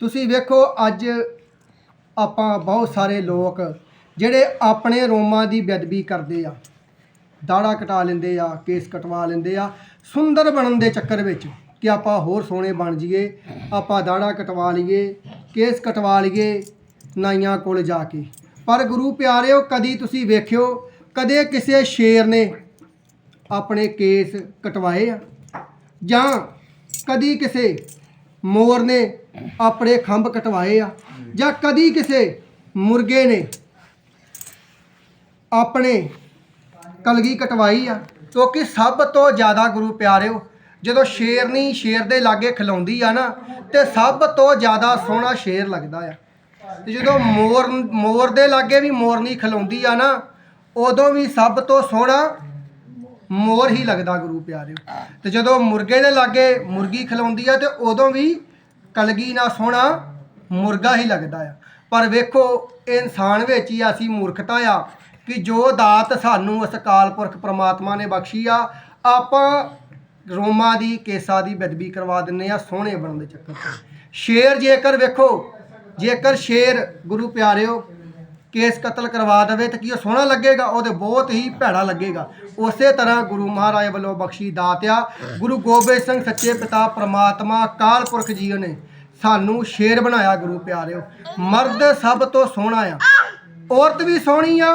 ਤੁਸੀਂ ਵੇਖੋ, ਅੱਜ ਆਪਾਂ ਬਹੁਤ ਸਾਰੇ ਲੋਕ ਜਿਹੜੇ ਆਪਣੇ ਰੋਮਾਂ ਦੀ ਬੇਅਦਬੀ ਕਰਦੇ ਆ ਦਾੜਾ ਕਟਾ ਲੈਂਦੇ ਆ, ਕੇਸ ਕਟਵਾ ਲੈਂਦੇ ਆ, ਸੁੰਦਰ ਬਣਨ ਦੇ ਚੱਕਰ ਵਿੱਚ ਕਿ ਆਪਾਂ ਹੋਰ ਸੋਹਣੇ ਬਣ ਜਾਈਏ, ਆਪਾਂ ਦਾੜਾ ਕਟਵਾ ਲਈਏ, ਕੇਸ ਕਟਵਾ ਲਈਏ ਨਾਈਆਂ ਕੋਲ ਜਾ ਕੇ। ਪਰ ਗੁਰੂ ਪਿਆਰਿਓ, ਕਦੀ ਤੁਸੀਂ ਵੇਖਿਓ, ਕਦੇ ਕਿਸੇ ਸ਼ੇਰ ਨੇ ਆਪਣੇ ਕੇਸ ਕਟਵਾਏ ਆ? ਜਾਂ ਕਦੀ ਕਿਸੇ ਮੋਰ ਨੇ ਆਪਣੇ ਖੰਭ ਕਟਵਾਏ ਆ ਜਾਂ ਕਦੀ ਕਿਸੇ ਮੁਰਗੇ ਨੇ ਆਪਣੇ ਕਲਗੀ ਕਟਵਾਈ ਆ, ਕਿਉਂਕਿ ਸਭ ਤੋਂ ਜ਼ਿਆਦਾ ਗੁਰੂ ਪਿਆਰਿਓ, ਜਦੋਂ ਸ਼ੇਰਨੀ ਸ਼ੇਰ ਦੇ ਲਾਗੇ ਖਿਲਾਉਂਦੀ ਆ ਨਾ, ਤੇ ਸਭ ਤੋਂ ਜ਼ਿਆਦਾ ਸੋਹਣਾ ਸ਼ੇਰ ਲੱਗਦਾ ਆ। ਤੇ ਜਦੋਂ ਮੋਰ ਮੋਰ ਦੇ ਲਾਗੇ ਵੀ ਮੋਰਨੀ ਖਿਲਾਉਂਦੀ ਆ ਨਾ, ਉਦੋਂ ਵੀ ਸਭ ਤੋਂ ਸੋਹਣਾ ਮੋਰ ਹੀ ਲੱਗਦਾ ਗੁਰੂ ਪਿਆਰਿਓ। ਤੇ ਜਦੋਂ ਮੁਰਗੇ ਦੇ ਲਾਗੇ ਮੁਰਗੀ ਖਿਲਾਉਂਦੀ ਆ, ਤੇ ਉਦੋਂ ਵੀ ਕਲਗੀ ਨਾਲ ਸੋਹਣਾ ਮੁਰਗਾ ਹੀ ਲੱਗਦਾ ਆ। ਪਰ ਵੇਖੋ ਇਹ ਇਨਸਾਨ ਵਿੱਚ ਹੀ ਅਸੀਂ ਮੂਰਖਤਾ ਆ ਕਿ ਜੋ ਦਾਤ ਸਾਨੂੰ ਉਸ ਅਕਾਲ ਪੁਰਖ ਪ੍ਰਮਾਤਮਾ ਨੇ ਬਖਸ਼ੀ ਆ, ਆਪਾਂ ਰੋਮਾ ਦੀ, ਕੇਸਾ ਦੀ ਬਦਬੀ ਕਰਵਾ ਦਿੰਨੇ ਆ ਸੋਹਣੇ ਬਣਨ ਦੇ ਚੱਕਰ 'ਚ ਸ਼ੇਰ ਜੇਕਰ ਵੇਖੋ, ਜੇਕਰ ਸ਼ੇਰ, ਗੁਰੂ ਪਿਆਰਿਓ, ਕੇਸ ਕਤਲ ਕਰਵਾ ਦੇਵੇ ਤਾਂ ਕੀ ਉਹ ਸੋਹਣਾ ਲੱਗੇਗਾ? ਉਹ ਤੇ ਬਹੁਤ ਹੀ ਭੈੜਾ ਲੱਗੇਗਾ। ਉਸੇ ਤਰ੍ਹਾਂ ਗੁਰੂ ਮਹਾਰਾਜ ਵੱਲੋਂ ਬਖਸ਼ੀ ਦਾਤ ਆ। ਗੁਰੂ ਗੋਬਿੰਦ ਸਿੰਘ ਸੱਚੇ ਪਿਤਾ ਪ੍ਰਮਾਤਮਾ ਕਾਲ ਪੁਰਖ ਜੀ ਨੇ ਸਾਨੂੰ ਸ਼ੇਰ ਬਣਾਇਆ ਗੁਰੂ ਪਿਆਰਿਓ। ਮਰਦ ਸਭ ਤੋਂ ਸੋਹਣਾ ਆ। ਔਰਤ ਵੀ ਸੋਹਣੀ ਆ,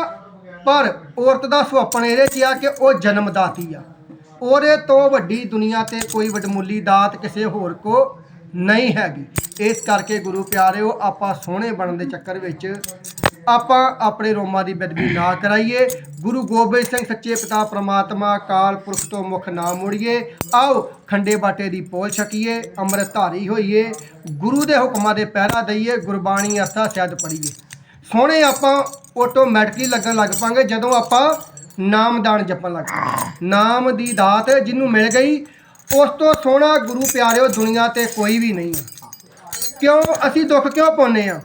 ਪਰ ਔਰਤ ਦਾ ਸੁਪਨ ਇਹਦੇ 'ਚ ਆ ਕਿ ਉਹ ਜਨਮਦਾਤੀ ਆ। ਉਹਦੇ ਤੋਂ ਵੱਡੀ ਦੁਨੀਆ ਤੇ ਕੋਈ ਵਡਮੁੱਲੀ ਦਾਤ ਕਿਸੇ ਹੋਰ ਕੋ ਨਹੀਂ ਹੈਗੀ। ਇਸ ਕਰਕੇ ਗੁਰੂ ਪਿਆਰਿਓ, ਆਪਾਂ ਸੋਹਣੇ ਬਣਨ ਦੇ ਚੱਕਰ ਵਿੱਚ ਆਪਾਂ ਆਪਣੇ ਰੋਮਾਂ ਦੀ ਬਦਬੀ ਨਾ ਕਰਾਈਏ। ਗੁਰੂ ਗੋਬਿੰਦ ਸਿੰਘ ਸੱਚੇ ਪਿਤਾ ਪ੍ਰਮਾਤਮਾ ਕਾਲ ਪੁਰਖ ਤੋਂ ਮੁਖ ਨਾ ਮੁੜੀਏ। ਆਓ ਖੰਡੇ ਬਾਟੇ ਦੀ ਪੋਲ ਛਕੀਏ ਅੰਮ੍ਰਿਤ ਧਾਰੀ ਹੋਈਏ। ਗੁਰੂ ਦੇ ਹੁਕਮਾਂ ਦੇ ਪਹਿਰਾ ਦਈਏ, ਗੁਰਬਾਣੀ ਅਰਥਾ ਸਿਆਦ ਪੜੀਏ ਸੋਹਣੇ ਆਪਾਂ ਆਟੋਮੈਟਿਕਲੀ ਲੱਗਣ ਲੱਗ ਪਾਂਗੇ, ਜਦੋਂ ਆਪਾਂ ਨਾਮਦਾਨ ਜਪਣ ਲੱਗ ਪਾਂਗੇ। ਨਾਮ ਦੀ ਦਾਤ ਜਿਹਨੂੰ ਮਿਲ ਗਈ, ਉਸ ਤੋਂ ਸੋਹਣਾ ਗੁਰੂ ਪਿਆਰਿਓ ਦੁਨੀਆ ਤੇ ਕੋਈ ਵੀ ਨਹੀਂ ਹੈ ਕਿਉਂ? ਅਸੀਂ ਦੁੱਖ ਕਿਉਂ ਪਾਉਂਦੇ ਆ?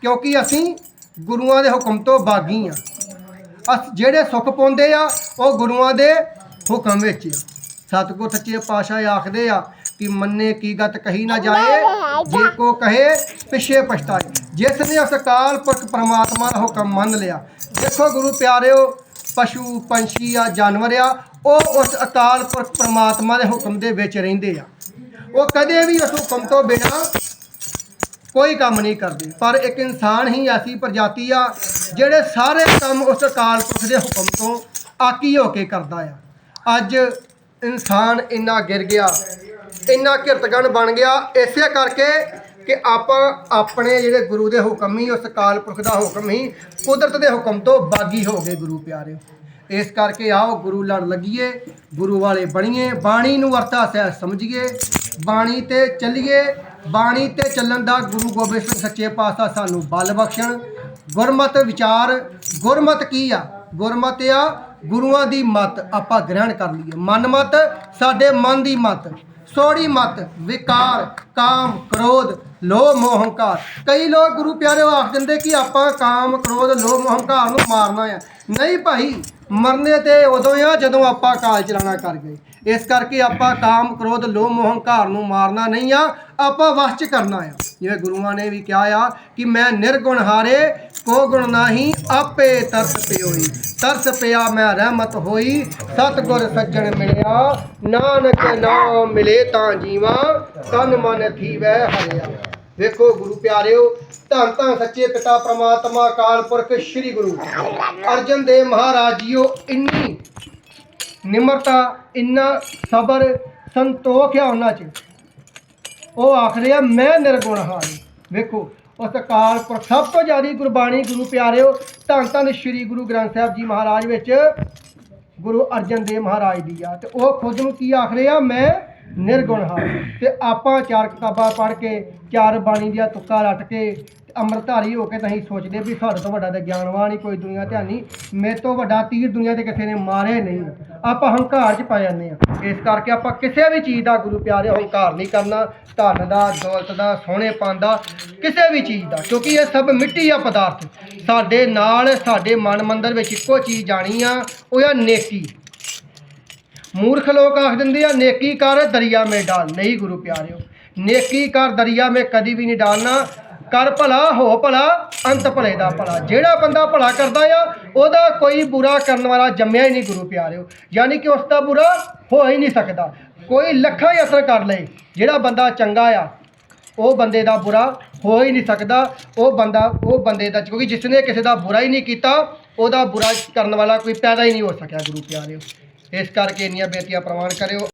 ਕਿਉਂਕਿ ਅਸੀਂ ਗੁਰੂਆਂ ਦੇ ਹੁਕਮ ਤੋਂ ਬਾਗੀ ਆ। ਅਸ ਜਿਹੜੇ ਸੁੱਖ ਪਾਉਂਦੇ ਆ, ਉਹ ਗੁਰੂਆਂ ਦੇ ਹੁਕਮ ਵਿੱਚ ਆ। ਸਤਿਗੁਰ ਸੱਚੇ ਪਾਤਸ਼ਾਹ ਆਖਦੇ ਆ ਕਿ ਮੰਨੇ ਕੀ ਗਤ ਕਹੀ ਨਾ ਜਾਏ, ਜੇ ਕੋ ਕਹੇ ਪਿਛੇ ਪਛਤਾਏ। ਜਿਸ ਨੇ ਉਸ ਅਕਾਲ ਪੁਰਖ ਪਰਮਾਤਮਾ ਦਾ ਹੁਕਮ ਮੰਨ ਲਿਆ, ਦੇਖੋ ਗੁਰੂ ਪਿਆਰਿਓ, ਪਸ਼ੂ, ਪੰਛੀ ਆ ਜਾਨਵਰ ਆ, ਉਹ ਉਸ ਅਕਾਲ ਪੁਰਖ ਪਰਮਾਤਮਾ ਦੇ ਹੁਕਮ ਦੇ ਵਿੱਚ ਰਹਿੰਦੇ ਆ। ਉਹ ਕਦੇ ਵੀ ਉਸ ਹੁਕਮ ਤੋਂ ਬਿਨਾਂ ਕੋਈ ਕੰਮ ਨਹੀਂ ਕਰਦੇ। ਪਰ ਇੱਕ ਇਨਸਾਨ ਹੀ ਐਸੀ ਪ੍ਰਜਾਤੀ ਆ, ਜਿਹੜੇ ਸਾਰੇ ਕੰਮ ਉਸ ਅਕਾਲ ਪੁਰਖ ਦੇ ਹੁਕਮ ਤੋਂ ਆਕੀ ਹੋ ਕੇ ਕਰਦਾ ਆ। ਅੱਜ ਇਨਸਾਨ ਇੰਨਾ ਗਿਰ ਗਿਆ, ਇੰਨਾ ਕਿਰਤਗਨ ਬਣ ਗਿਆ, ਇਸੇ ਕਰਕੇ ਕਿ ਆਪਾਂ ਆਪਣੇ ਜਿਹੜੇ ਗੁਰੂ ਦੇ ਹੁਕਮ ਹੀ, ਉਸ ਅਕਾਲ ਪੁਰਖ ਦਾ ਹੁਕਮ ਹੀ, ਕੁਦਰਤ ਦੇ ਹੁਕਮ ਤੋਂ ਬਾਗੀ ਹੋ ਗਏ ਗੁਰੂ ਪਿਆਰਿਓ। ਇਸ ਕਰਕੇ ਆਓ ਗੁਰੂ ਲੜ ਲੱਗੀਏ, ਗੁਰੂ ਵਾਲੇ ਬਣੀਏ, ਬਾਣੀ ਨੂੰ ਅਰਥਾ ਸਹਿ ਸਮਝੀਏ, ਬਾਣੀ ਤੇ ਚੱਲੀਏ ਬਾਣੀ ਤੇ ਚੱਲਣ ਦਾ ਗੁਰੂ ਗੋਬਿੰਦ ਸਿੰਘ ਸੱਚੇ ਪਾਤਸ਼ਾਹ ਸਾਨੂੰ ਬਲ ਬਖਸ਼ਣ, ਗੁਰਮਤ ਵਿਚਾਰ, ਗੁਰਮਤ ਕੀ ਆ? ਗੁਰਮਤ ਆ, ਗੁਰੂਆਂ ਦੀ ਮਤ ਆਪਾਂ ਗ੍ਰਹਿਣ ਕਰ ਲਈਏ। ਮਨ ਮਤ, ਸਾਡੇ ਮਨ ਦੀ ਮਤ। ਸੋੜੀ ਮਤ, ਵਿਕਾਰ, ਕਾਮ, ਕ੍ਰੋਧ, ਲੋਭ, ਮੋਹ, ਹੰਕਾਰ। ਕਈ ਲੋਕ ਗੁਰੂ ਪਿਆਰੇ ਆਖ ਦਿੰਦੇ ਕਿ ਆਪਾਂ ਕਾਮ, ਕ੍ਰੋਧ, ਲੋਭ, ਮੋਹ, ਹੰਕਾਰ ਨੂੰ ਮਾਰਨਾ ਆ। ਨਹੀਂ ਭਾਈ, ਮਰਨੇ ਤੇ ਉਦੋਂ ਆ ਜਦੋਂ ਆਪਾਂ ਕਾਲ ਚਲਾਣਾ ਕਰ ਗਏ। ਇਸ ਕਰਕੇ ਆਪਾਂ ਕਾਮ, ਕ੍ਰੋਧ, ਲੋਭ, ਮੋਹ, ਹੰਕਾਰ ਨੂੰ ਮਾਰਨਾ ਨਹੀਂ ਆ, ਆਪਾਂ ਵਸ ਚ ਕਰਨਾ ਆ। ਜਿਵੇਂ ਗੁਰੂਆਂ ਨੇ ਵੀ ਕਿਹਾ ਆ ਕਿ ਮੈਂ ਨਿਰਗੁਣ ਹਾਰੇ, ਕੋ ਗੁਣ ਨਾਹੀ, ਆਪੇ ਤਰਸ ਪਿਓਈ। ਤਰਸ ਪਿਆ ਮੈਂ ਰਹਿਮਤ ਹੋਈ, ਸਤਗੁਰ ਸੱਜਣ ਮਿਲਿਆ। ਨਾਨਕ ਨਾਮ ਮਿਲੇ ਤਾਂ ਜੀਵਾਂ, ਤਨ ਮਨ ਥੀਵੈ ਹਰਿਆ। ਵੇਖੋ ਗੁਰੂ ਪਿਆਰਿਓ, ਧੰਨ ਧੰਨ ਸੱਚੇ ਪਿਤਾ ਪ੍ਰਮਾਤਮਾ ਅਕਾਲ ਪੁਰਖ, ਸ੍ਰੀ ਗੁਰੂ। ਅਰਜਨ ਦੇਵ ਮਹਾਰਾਜ ਜੀਓ, ਇੰਨੀ ਨਿਮਰਤਾ, ਇੰਨਾ ਸਬਰ, ਸੰਤੋਖ ਆ ਉਹਨਾਂ 'ਚ। ਉਹ ਆਖਦੇ ਆ, ਮੈਂ ਨਿਰਗੁਣ ਹਾਂ ਵੇਖੋ, ਉਸ ਅਕਾਲ ਪੁਰਖ, ਸਭ ਤੋਂ ਜ਼ਿਆਦਾ ਗੁਰਬਾਣੀ ਗੁਰੂ ਪਿਆਰਿਓ, ਧੰਨ ਧੰਨ ਸ੍ਰੀ ਗੁਰੂ ਗ੍ਰੰਥ ਸਾਹਿਬ ਜੀ ਮਹਾਰਾਜ ਵਿੱਚ ਗੁਰੂ ਅਰਜਨ ਦੇਵ ਮਹਾਰਾਜ ਦੀ ਆ। ਤੇ ਉਹ ਖੁਦ ਨੂੰ ਕੀ ਆਖਦੇ ਆ? ਮੈਂ ਨਿਰਗੁਣ ਹਾਂ ਤੇ ਆਪਾਂ ਚਾਰ ਕਿਤਾਬਾਂ ਪੜ੍ਹ ਕੇ, ਚਾਰ ਬਾਣੀ ਦੀਆਂ ਤੁੱਕਾਂ ਰੱਟ ਕੇ ਤੇ ਅੰਮ੍ਰਿਤਧਾਰੀ ਹੋ ਕੇ ਤਾਂ ਅਸੀਂ ਸੋਚਦੇ ਵੀ ਸਾਡੇ ਤੋਂ ਵੱਡਾ ਤਾਂ ਗਿਆਨਵਾਨ ਹੀ ਕੋਈ ਦੁਨੀਆ ਤੇ ਨਹੀਂ। ਮੇਰੇ ਤੋਂ ਵੱਡਾ ਤੀਰ ਦੁਨੀਆ ਤੇ ਕਿਸੇ ਨੇ ਮਾਰਿਆ ਨਹੀਂ। ਆਪਾਂ ਹੰਕਾਰ 'ਚ ਪਾ ਜਾਂਦੇ ਆ ਇਸ ਕਰਕੇ ਆਪਾਂ ਕਿਸੇ ਵੀ ਚੀਜ਼ ਦਾ ਗੁਰੂ ਪਿਆਰੇ ਹੰਕਾਰ ਨਹੀਂ ਕਰਨਾ। ਧਨ ਦਾ, ਦੌਲਤ ਦਾ, ਸੋਹਣੇ ਦਾ, ਕਿਸੇ ਵੀ ਚੀਜ਼ ਦਾ। ਕਿਉਂਕਿ ਇਹ ਸਭ ਮਿੱਟੀ ਆ ਪਦਾਰਥ। ਸਾਡੇ ਨਾਲ, ਸਾਡੇ ਮਨ ਮੰਦਰ ਵਿੱਚ ਇੱਕੋ ਚੀਜ਼ ਜਾਣੀ ਆ, ਉਹ ਆ ਨੇਕੀ। ਮੂਰਖ ਲੋਕ ਆਖ ਦਿੰਦੇ ਆ, ਨੇਕੀ ਕਰ ਦਰਿਆ ਮੇ ਡਾਲ ਨਹੀਂ ਗੁਰੂ ਪਿਆਰਿਓ, ਨੇਕੀ ਕਰ ਦਰਿਆ ਮੈਂ ਕਦੀ ਵੀ ਨਹੀਂ ਡਾਲਣਾ। ਕਰ ਭਲਾ, ਹੋ ਭਲਾ, ਅੰਤ ਭਲੇ ਦਾ ਭਲਾ। ਜਿਹੜਾ ਬੰਦਾ ਭਲਾ ਕਰਦਾ ਆ, ਉਹਦਾ ਕੋਈ ਬੁਰਾ ਕਰਨ ਵਾਲਾ ਜੰਮਿਆ ਹੀ ਨਹੀਂ ਗੁਰੂ ਪਿਆਰਿਓ। ਯਾਨੀ ਕਿ ਉਸ ਦਾ ਬੁਰਾ ਹੋ ਹੀ ਨਹੀਂ ਸਕਦਾ। ਕੋਈ ਲੱਖਾਂ ਯਤਨ ਕਰ ਲਏ। ਜਿਹੜਾ ਬੰਦਾ ਚੰਗਾ ਆ, ਉਹ ਬੰਦੇ ਦਾ ਬੁਰਾ ਹੋ ਹੀ ਨਹੀਂ ਸਕਦਾ। ਉਹ ਬੰਦਾ, ਉਹ ਬੰਦੇ ਦਾ, ਕਿਉਂਕਿ ਜਿਸ ਨੇ ਕਿਸੇ ਦਾ ਬੁਰਾ ਹੀ ਨਹੀਂ ਕੀਤਾ, ਉਹਦਾ ਬੁਰਾ ਕਰਨ ਵਾਲਾ ਕੋਈ ਪੈਦਾ ਹੀ ਨਹੀਂ ਹੋ ਸਕਿਆ ਗੁਰੂ ਪਿਆਰਿਓ। ਇਸ ਕਰਕੇ ਇੰਨੀਆਂ ਬੇਨਤੀਆਂ ਪ੍ਰਵਾਨ ਕਰਿਓ।